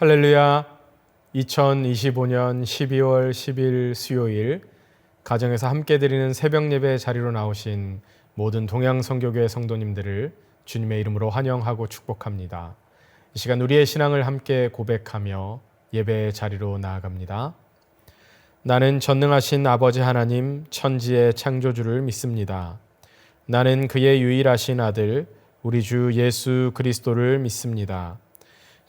할렐루야. 2025년 12월 10일 수요일 가정에서 함께 드리는 새벽 예배 자리로 나오신 모든 동양 성교교회 성도님들을 주님의 이름으로 환영하고 축복합니다. 이 시간 우리의 신앙을 함께 고백하며 예배의 자리로 나아갑니다. 나는 전능하신 아버지 하나님 천지의 창조주를 믿습니다. 나는 그의 유일하신 아들 우리 주 예수 그리스도를 믿습니다.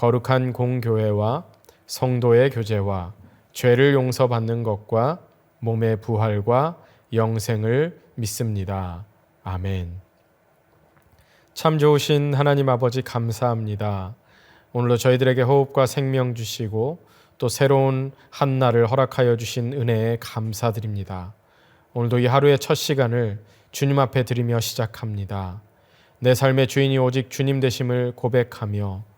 거룩한 공교회와 성도의 교제와 죄를 용서받는 것과 몸의 부활과 영생을 믿습니다. 아멘. 참 좋으신 하나님 아버지 감사합니다. 오늘도 저희들에게 호흡과 생명 주시고 또 새로운 한 날을 허락하여 주신 은혜에 감사드립니다. 오늘도 이 하루의 첫 시간을 주님 앞에 드리며 시작합니다. 내 삶의 주인이 오직 주님 되심을 고백하며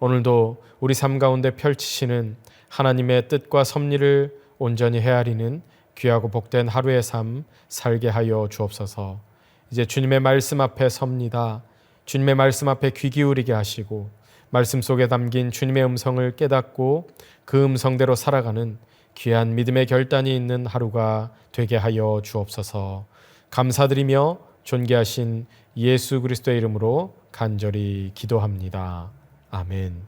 오늘도 우리 삶 가운데 펼치시는 하나님의 뜻과 섭리를 온전히 헤아리는 귀하고 복된 하루의 삶 살게 하여 주옵소서. 이제 주님의 말씀 앞에 섭니다. 주님의 말씀 앞에 귀 기울이게 하시고 말씀 속에 담긴 주님의 음성을 깨닫고 그 음성대로 살아가는 귀한 믿음의 결단이 있는 하루가 되게 하여 주옵소서. 감사드리며 존귀하신 예수 그리스도의 이름으로 간절히 기도합니다. 아멘.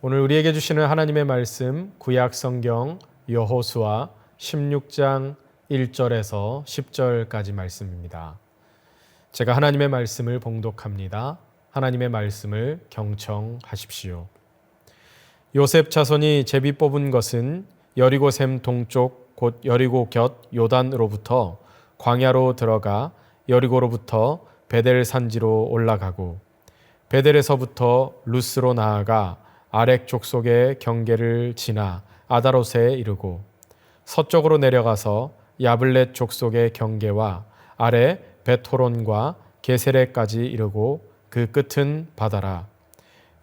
오늘 우리에게 주시는 하나님의 말씀 구약 성경 여호수아 16장 1절에서 10절까지 말씀입니다. 제가 하나님의 말씀을 봉독합니다. 하나님의 말씀을 경청하십시오. 요셉 자손이 제비 뽑은 것은 여리고 샘 동쪽 곧 여리고 곁 요단으로부터 광야로 들어가 여리고로부터 베델 산지로 올라가고 베델에서부터 루스로 나아가 아렉 족속의 경계를 지나 아다롯에 이르고 서쪽으로 내려가서 야블렛 족속의 경계와 아래 베토론과 게세레까지 이르고 그 끝은 바다라.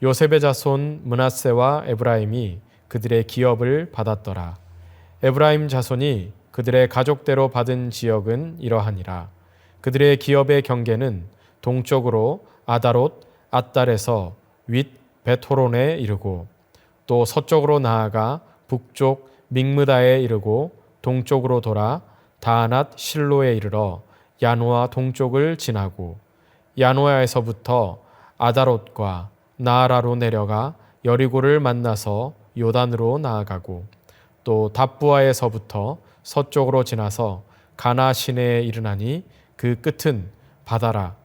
요셉의 자손 문하세와 에브라임이 그들의 기업을 받았더라. 에브라임 자손이 그들의 가족대로 받은 지역은 이러하니라. 그들의 기업의 경계는 동쪽으로 아다롯 앗달에서 윗 베토론에 이르고 또 서쪽으로 나아가 북쪽 믹무다에 이르고 동쪽으로 돌아 다낫 실로에 이르러 야노아 동쪽을 지나고 야노아에서부터 아다롯과 나아라로 내려가 여리고를 만나서 요단으로 나아가고 또 답부아에서부터 서쪽으로 지나서 가나 시내에 이르나니 그 끝은 바다라.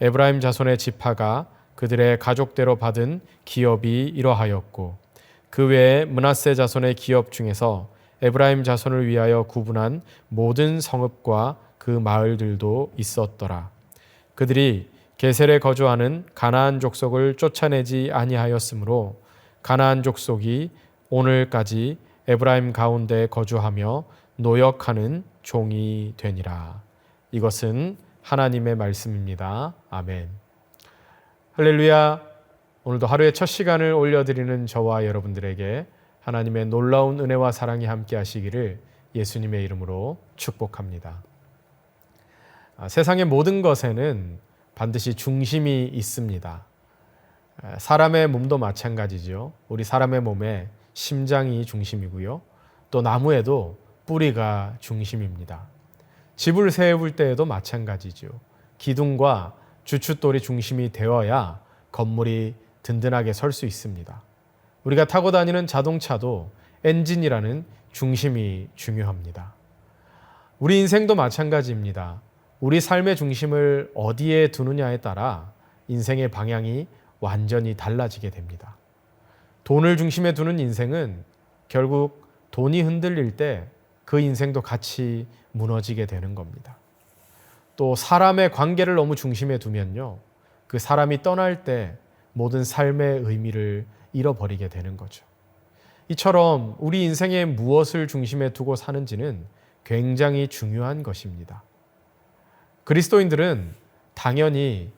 에브라임 자손의 지파가 그들의 가족대로 받은 기업이 이러하였고 그 외에 문하세 자손의 기업 중에서 에브라임 자손을 위하여 구분한 모든 성읍과 그 마을들도 있었더라. 그들이 게셀에 거주하는 가나안 족속을 쫓아내지 아니하였으므로 가나안 족속이 오늘까지 에브라임 가운데 거주하며 노역하는 종이 되니라. 이것은 하나님의 말씀입니다. 아멘. 할렐루야. 오늘도 하루의 첫 시간을 올려드리는 저와 여러분들에게 하나님의 놀라운 은혜와 사랑이 함께 하시기를 예수님의 이름으로 축복합니다. 아, 세상의 모든 것에는 반드시 중심이 있습니다. 아, 사람의 몸도 마찬가지죠. 우리 사람의 몸에 심장이 중심이고요. 또 나무에도 뿌리가 중심입니다. 집을 세울 때에도 마찬가지죠. 기둥과 주춧돌이 중심이 되어야 건물이 든든하게 설 수 있습니다. 우리가 타고 다니는 자동차도 엔진이라는 중심이 중요합니다. 우리 인생도 마찬가지입니다. 우리 삶의 중심을 어디에 두느냐에 따라 인생의 방향이 완전히 달라지게 됩니다. 돈을 중심에 두는 인생은 결국 돈이 흔들릴 때 그 인생도 같이 무너지게 되는 겁니다. 또 사람의 관계를 너무 중심에 두면요. 그 사람이 떠날 때 모든 삶의 의미를 잃어버리게 되는 거죠. 이처럼 우리 인생에 무엇을 중심에 두고 사는지는 굉장히 중요한 것입니다. 그리스도인들은 당연히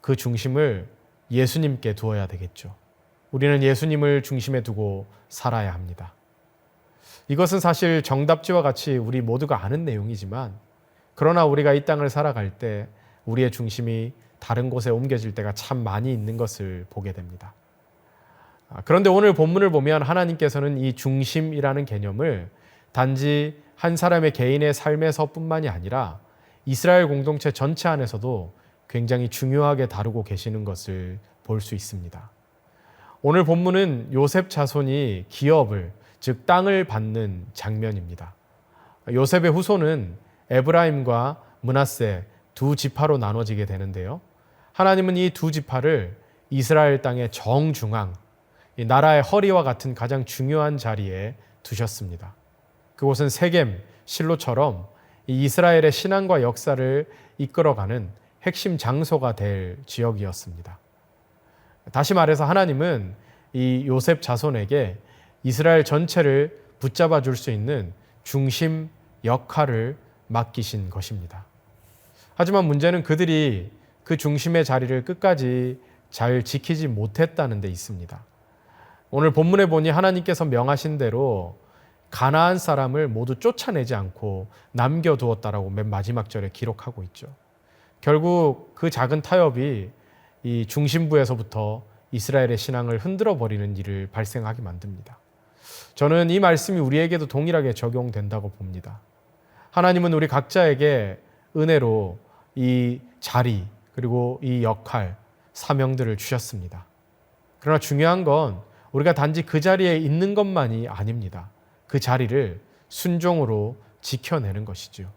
그 중심을 예수님께 두어야 되겠죠. 우리는 예수님을 중심에 두고 살아야 합니다. 이것은 사실 정답지와 같이 우리 모두가 아는 내용이지만 그러나 우리가 이 땅을 살아갈 때 우리의 중심이 다른 곳에 옮겨질 때가 참 많이 있는 것을 보게 됩니다. 아, 그런데 오늘 본문을 보면 하나님께서는 이 중심이라는 개념을 단지 한 사람의 개인의 삶에서뿐만이 아니라 이스라엘 공동체 전체 안에서도 굉장히 중요하게 다루고 계시는 것을 볼 수 있습니다. 오늘 본문은 요셉 자손이 기업을 즉 땅을 받는 장면입니다. 요셉의 후손은 에브라임과 문하세 두 지파로 나눠지게 되는데요. 하나님은 이 두 지파를 이스라엘 땅의 정중앙, 이 나라의 허리와 같은 가장 중요한 자리에 두셨습니다. 그곳은 세겜, 실로처럼 이 이스라엘의 신앙과 역사를 이끌어가는 핵심 장소가 될 지역이었습니다. 다시 말해서 하나님은 이 요셉 자손에게 이스라엘 전체를 붙잡아 줄 수 있는 중심 역할을 맡기신 것입니다. 하지만 문제는 그들이 그 중심의 자리를 끝까지 잘 지키지 못했다는 데 있습니다. 오늘 본문에 보니 하나님께서 명하신 대로 가나안 사람을 모두 쫓아내지 않고 남겨두었다라고 맨 마지막 절에 기록하고 있죠. 결국 그 작은 타협이 이 중심부에서부터 이스라엘의 신앙을 흔들어 버리는 일을 발생하게 만듭니다. 저는 이 말씀이 우리에게도 동일하게 적용된다고 봅니다. 하나님은 우리 각자에게 은혜로 이 자리 그리고 이 역할 사명들을 주셨습니다. 그러나 중요한 건 우리가 단지 그 자리에 있는 것만이 아닙니다. 그 자리를 순종으로 지켜내는 것이죠.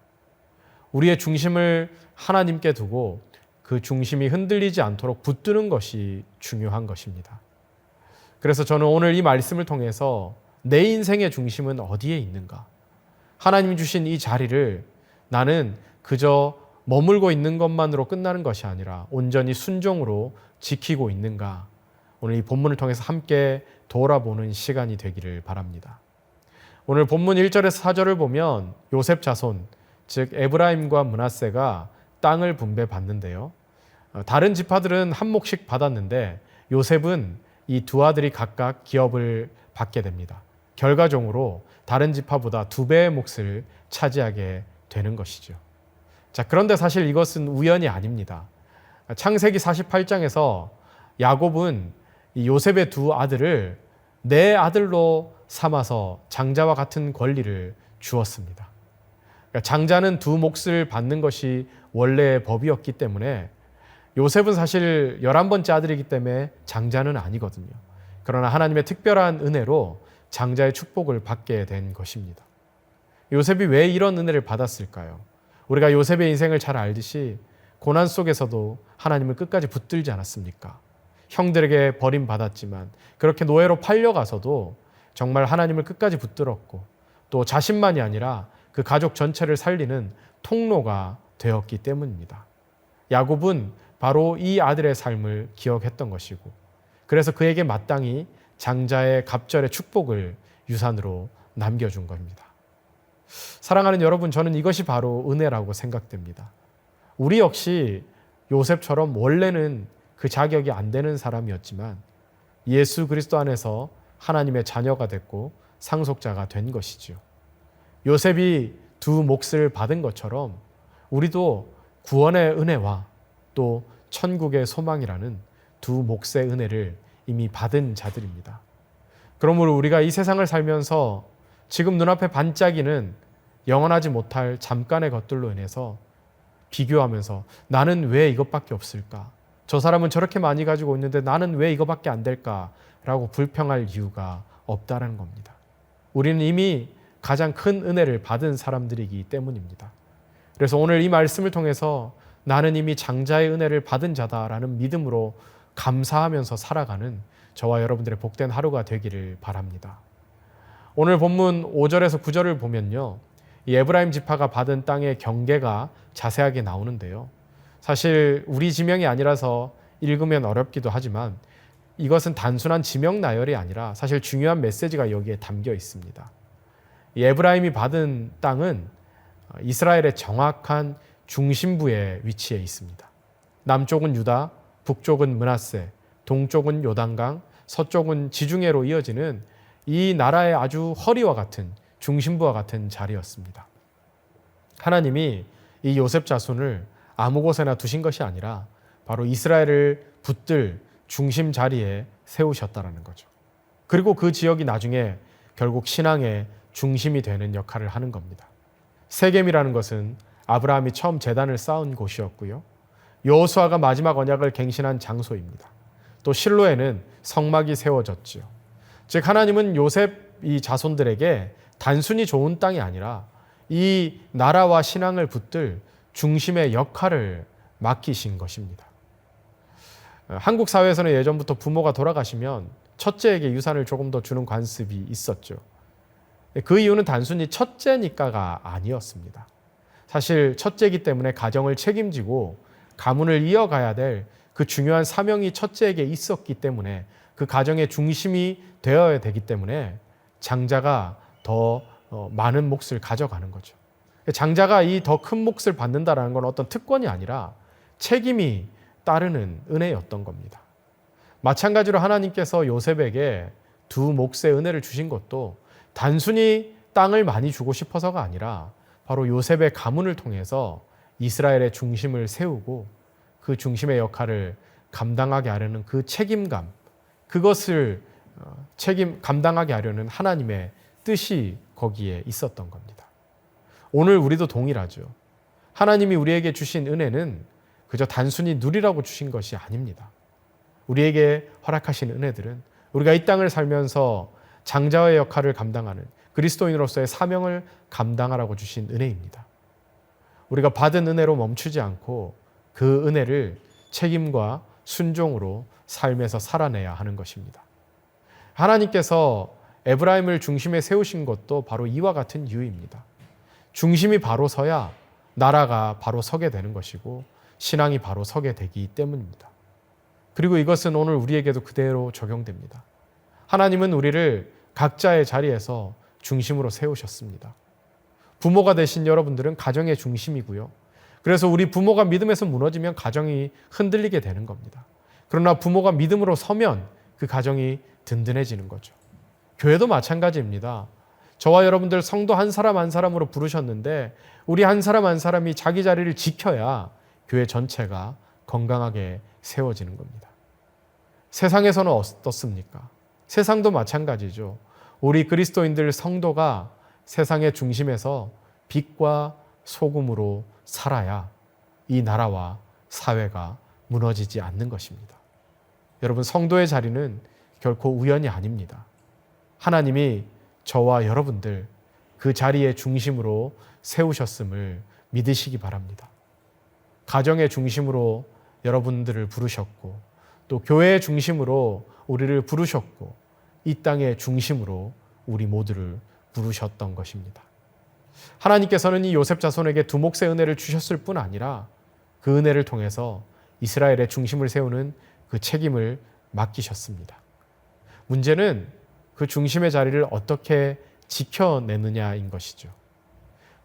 우리의 중심을 하나님께 두고 그 중심이 흔들리지 않도록 붙드는 것이 중요한 것입니다. 그래서 저는 오늘 이 말씀을 통해서 내 인생의 중심은 어디에 있는가? 하나님 주신 이 자리를 나는 그저 머물고 있는 것만으로 끝나는 것이 아니라 온전히 순종으로 지키고 있는가? 오늘 이 본문을 통해서 함께 돌아보는 시간이 되기를 바랍니다. 오늘 본문 1절에서 4절을 보면 요셉 자손, 즉 에브라임과 문하세가 땅을 분배받는데요. 어, 다른 지파들은 한 몫씩 받았는데 요셉은 이 두 아들이 각각 기업을 받게 됩니다. 결과적으로 다른 지파보다 두 배의 몫을 차지하게 되는 것이죠. 자, 그런데 사실 이것은 우연이 아닙니다. 창세기 48장에서 야곱은 이 요셉의 두 아들을 내 아들로 삼아서 장자와 같은 권리를 주었습니다. 그러니까 장자는 두 몫을 받는 것이 원래의 법이었기 때문에 요셉은 사실 열한 번째 아들이기 때문에 장자는 아니거든요. 그러나 하나님의 특별한 은혜로 장자의 축복을 받게 된 것입니다. 요셉이 왜 이런 은혜를 받았을까요? 우리가 요셉의 인생을 잘 알듯이 고난 속에서도 하나님을 끝까지 붙들지 않았습니까? 형들에게 버림받았지만 그렇게 노예로 팔려가서도 정말 하나님을 끝까지 붙들었고 또 자신만이 아니라 그 가족 전체를 살리는 통로가 되었기 때문입니다. 야곱은 바로 이 아들의 삶을 기억했던 것이고 그래서 그에게 마땅히 장자의 갑절의 축복을 유산으로 남겨준 겁니다. 사랑하는 여러분, 저는 이것이 바로 은혜라고 생각됩니다. 우리 역시 요셉처럼 원래는 그 자격이 안 되는 사람이었지만 예수 그리스도 안에서 하나님의 자녀가 됐고 상속자가 된 것이지요. 요셉이 두 몫을 받은 것처럼 우리도 구원의 은혜와 또 천국의 소망이라는 두 몫의 은혜를 이미 받은 자들입니다. 그러므로 우리가 이 세상을 살면서 지금 눈앞에 반짝이는 영원하지 못할 잠깐의 것들로 인해서 비교하면서 나는 왜 이것밖에 없을까? 저 사람은 저렇게 많이 가지고 있는데 나는 왜 이거밖에 안 될까? 라고 불평할 이유가 없다는 겁니다. 우리는 이미 가장 큰 은혜를 받은 사람들이기 때문입니다. 그래서 오늘 이 말씀을 통해서 나는 이미 장자의 은혜를 받은 자다라는 믿음으로 감사하면서 살아가는 저와 여러분들의 복된 하루가 되기를 바랍니다. 오늘 본문 5절에서 9절을 보면요. 이 에브라임 지파가 받은 땅의 경계가 자세하게 나오는데요. 사실 우리 지명이 아니라서 읽으면 어렵기도 하지만 이것은 단순한 지명 나열이 아니라 사실 중요한 메시지가 여기에 담겨 있습니다. 이 에브라임이 받은 땅은 이스라엘의 정확한 중심부에 위치해 있습니다. 남쪽은 유다, 북쪽은 문하세, 동쪽은 요단강, 서쪽은 지중해로 이어지는 이 나라의 아주 허리와 같은 중심부와 같은 자리였습니다. 하나님이 이 요셉 자손을 아무 곳에나 두신 것이 아니라 바로 이스라엘을 붙들 중심 자리에 세우셨다라는 거죠. 그리고 그 지역이 나중에 결국 신앙의 중심이 되는 역할을 하는 겁니다. 세겜이라는 것은 아브라함이 처음 재단을 쌓은 곳이었고요. 여호수아가 마지막 언약을 갱신한 장소입니다. 또 실로에는 성막이 세워졌지요. 즉 하나님은 요셉 이 자손들에게 단순히 좋은 땅이 아니라 이 나라와 신앙을 붙들 중심의 역할을 맡기신 것입니다. 한국 사회에서는 예전부터 부모가 돌아가시면 첫째에게 유산을 조금 더 주는 관습이 있었죠. 그 이유는 단순히 첫째니까가 아니었습니다. 사실 첫째이기 때문에 가정을 책임지고 가문을 이어가야 될 그 중요한 사명이 첫째에게 있었기 때문에 그 가정의 중심이 되어야 되기 때문에 장자가 더 어, 많은 몫을 가져가는 거죠. 장자가 이 더 큰 몫을 받는다라는 건 어떤 특권이 아니라 책임이 따르는 은혜였던 겁니다. 마찬가지로 하나님께서 요셉에게 두 몫의 은혜를 주신 것도 단순히 땅을 많이 주고 싶어서가 아니라 바로 요셉의 가문을 통해서 이스라엘의 중심을 세우고 그 중심의 역할을 감당하게 하려는 그 책임감, 그것을 어, 책임 감당하게 하려는 하나님의 뜻이 거기에 있었던 겁니다. 오늘 우리도 동일하죠. 하나님이 우리에게 주신 은혜는 그저 단순히 누리라고 주신 것이 아닙니다. 우리에게 허락하신 은혜들은 우리가 이 땅을 살면서 장자의 역할을 감당하는 그리스도인으로서의 사명을 감당하라고 주신 은혜입니다. 우리가 받은 은혜로 멈추지 않고 그 은혜를 책임과 순종으로 삶에서 살아내야 하는 것입니다. 하나님께서 에브라임을 중심에 세우신 것도 바로 이와 같은 이유입니다. 중심이 바로 서야 나라가 바로 서게 되는 것이고 신앙이 바로 서게 되기 때문입니다. 그리고 이것은 오늘 우리에게도 그대로 적용됩니다. 하나님은 우리를 각자의 자리에서 중심으로 세우셨습니다. 부모가 되신 여러분들은 가정의 중심이고요. 그래서 우리 부모가 믿음에서 무너지면 가정이 흔들리게 되는 겁니다. 그러나 부모가 믿음으로 서면 그 가정이 든든해지는 거죠. 교회도 마찬가지입니다. 저와 여러분들 성도 한 사람 한 사람으로 부르셨는데 우리 한 사람 한 사람이 자기 자리를 지켜야 교회 전체가 건강하게 세워지는 겁니다. 세상에서는 어떻습니까? 세상도 마찬가지죠. 우리 그리스도인들 성도가 세상의 중심에서 빛과 소금으로 살아야 이 나라와 사회가 무너지지 않는 것입니다. 여러분, 성도의 자리는 결코 우연이 아닙니다. 하나님이 저와 여러분들 그 자리의 중심으로 세우셨음을 믿으시기 바랍니다. 가정의 중심으로 여러분들을 부르셨고 또 교회의 중심으로 우리를 부르셨고 이 땅의 중심으로 우리 모두를 부르셨던 것입니다. 하나님께서는 이 요셉 자손에게 두 몫의 은혜를 주셨을 뿐 아니라 그 은혜를 통해서 이스라엘의 중심을 세우는 그 책임을 맡기셨습니다. 문제는 그 중심의 자리를 어떻게 지켜내느냐인 것이죠.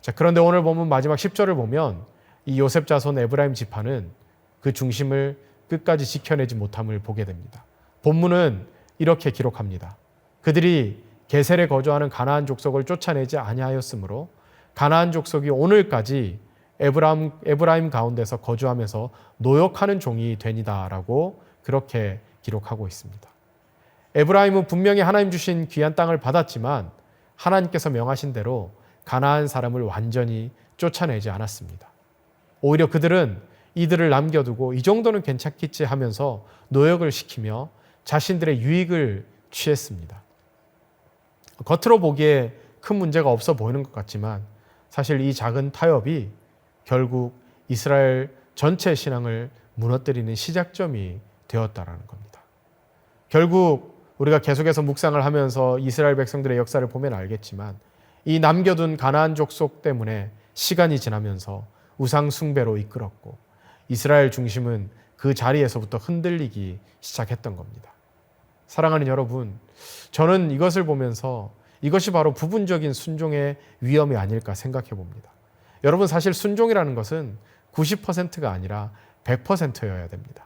자, 그런데 오늘 보면 마지막 10절을 보면 이 요셉 자손 에브라임 지파는 그 중심을 끝까지 지켜내지 못함을 보게 됩니다. 본문은 이렇게 기록합니다. 그들이 게셀에 거주하는 가나안 족속을 쫓아내지 아니하였으므로 가나안 족속이 오늘까지 에브라임, 에브라임 가운데서 거주하면서 노역하는 종이 되니다라고 그렇게 기록하고 있습니다. 에브라임은 분명히 하나님 주신 귀한 땅을 받았지만 하나님께서 명하신 대로 가나안 사람을 완전히 쫓아내지 않았습니다. 오히려 그들은 이들을 남겨두고 이 정도는 괜찮겠지 하면서 노역을 시키며 자신들의 유익을 취했습니다. 겉으로 보기에 큰 문제가 없어 보이는 것 같지만 사실 이 작은 타협이 결국 이스라엘 전체 신앙을 무너뜨리는 시작점이 되었다라는 겁니다. 결국 우리가 계속해서 묵상을 하면서 이스라엘 백성들의 역사를 보면 알겠지만 이 남겨둔 가나안 족속 때문에 시간이 지나면서 우상 숭배로 이끌었고 이스라엘 중심은 그 자리에서부터 흔들리기 시작했던 겁니다. 사랑하는 여러분, 저는 이것을 보면서 이것이 바로 부분적인 순종의 위험이 아닐까 생각해 봅니다. 여러분 사실 순종이라는 것은 90%가 아니라 100%여야 됩니다.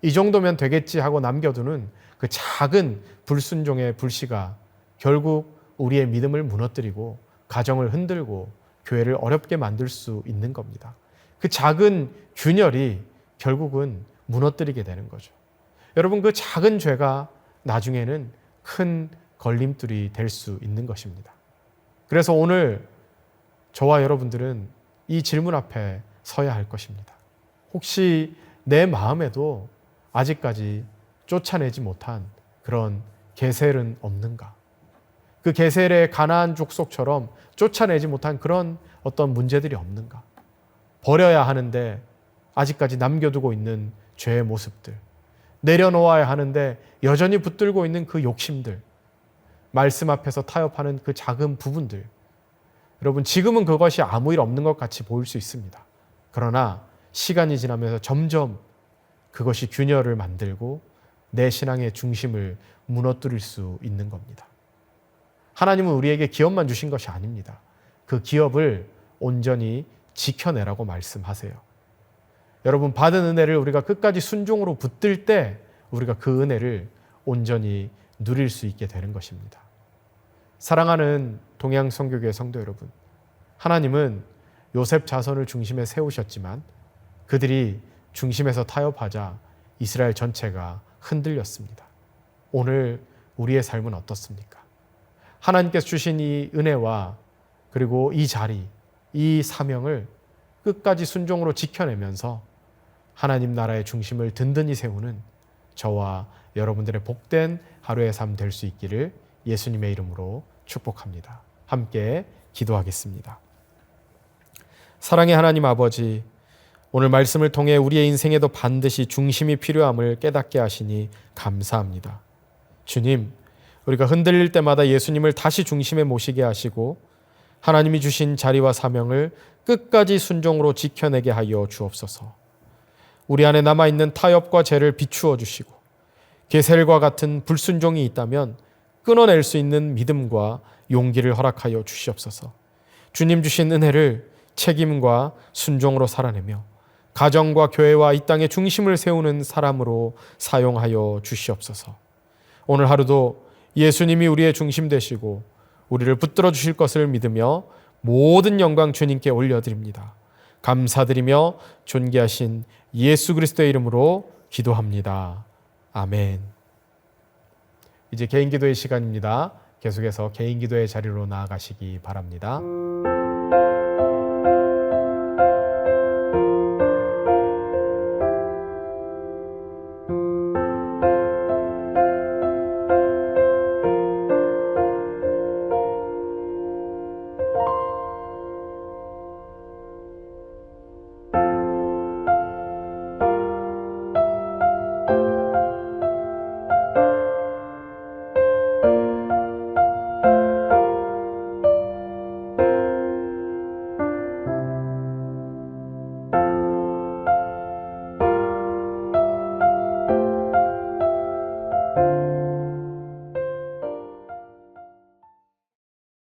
이 정도면 되겠지 하고 남겨두는 그 작은 불순종의 불씨가 결국 우리의 믿음을 무너뜨리고 가정을 흔들고 교회를 어렵게 만들 수 있는 겁니다. 그 작은 균열이 결국은 무너뜨리게 되는 거죠. 여러분 그 작은 죄가 나중에는 큰 걸림돌이 될 수 있는 것입니다. 그래서 오늘 저와 여러분들은 이 질문 앞에 서야 할 것입니다. 혹시 내 마음에도 아직까지 쫓아내지 못한 그런 게셀은 없는가? 그 게셀의 가나안 족속처럼 쫓아내지 못한 그런 어떤 문제들이 없는가? 버려야 하는데 아직까지 남겨두고 있는 죄의 모습들, 내려놓아야 하는데 여전히 붙들고 있는 그 욕심들, 말씀 앞에서 타협하는 그 작은 부분들. 여러분, 지금은 그것이 아무 일 없는 것 같이 보일 수 있습니다. 그러나 시간이 지나면서 점점 그것이 균열을 만들고 내 신앙의 중심을 무너뜨릴 수 있는 겁니다. 하나님은 우리에게 기업만 주신 것이 아닙니다. 그 기업을 온전히 지켜내라고 말씀하세요. 여러분, 받은 은혜를 우리가 끝까지 순종으로 붙들 때 우리가 그 은혜를 온전히 누릴 수 있게 되는 것입니다. 사랑하는 동양 성교계 성도 여러분, 하나님은 요셉 자손을 중심에 세우셨지만 그들이 중심에서 타협하자 이스라엘 전체가 흔들렸습니다. 오늘 우리의 삶은 어떻습니까? 하나님께서 주신 이 은혜와 그리고 이 자리, 이 사명을 끝까지 순종으로 지켜내면서 하나님 나라의 중심을 든든히 세우는 저와 여러분들의 복된 하루의 삶 될 수 있기를 예수님의 이름으로 축복합니다. 함께 기도하겠습니다. 사랑의 하나님 아버지, 오늘 말씀을 통해 우리의 인생에도 반드시 중심이 필요함을 깨닫게 하시니 감사합니다. 주님, 우리가 흔들릴 때마다 예수님을 다시 중심에 모시게 하시고 하나님이 주신 자리와 사명을 끝까지 순종으로 지켜내게 하여 주옵소서. 우리 안에 남아 있는 타협과 죄를 비추어 주시고 게셀과 같은 불순종이 있다면 끊어낼 수 있는 믿음과 용기를 허락하여 주시옵소서. 주님 주신 은혜를 책임과 순종으로 살아내며 가정과 교회와 이 땅의 중심을 세우는 사람으로 사용하여 주시옵소서. 오늘 하루도 예수님이 우리의 중심 되시고 우리를 붙들어 주실 것을 믿으며 모든 영광 주님께 올려드립니다. 감사드리며 존귀하신 예수 그리스도의 이름으로 기도합니다. 아멘. 이제 개인 기도의 시간입니다. 계속해서 개인 기도의 자리로 나아가시기 바랍니다.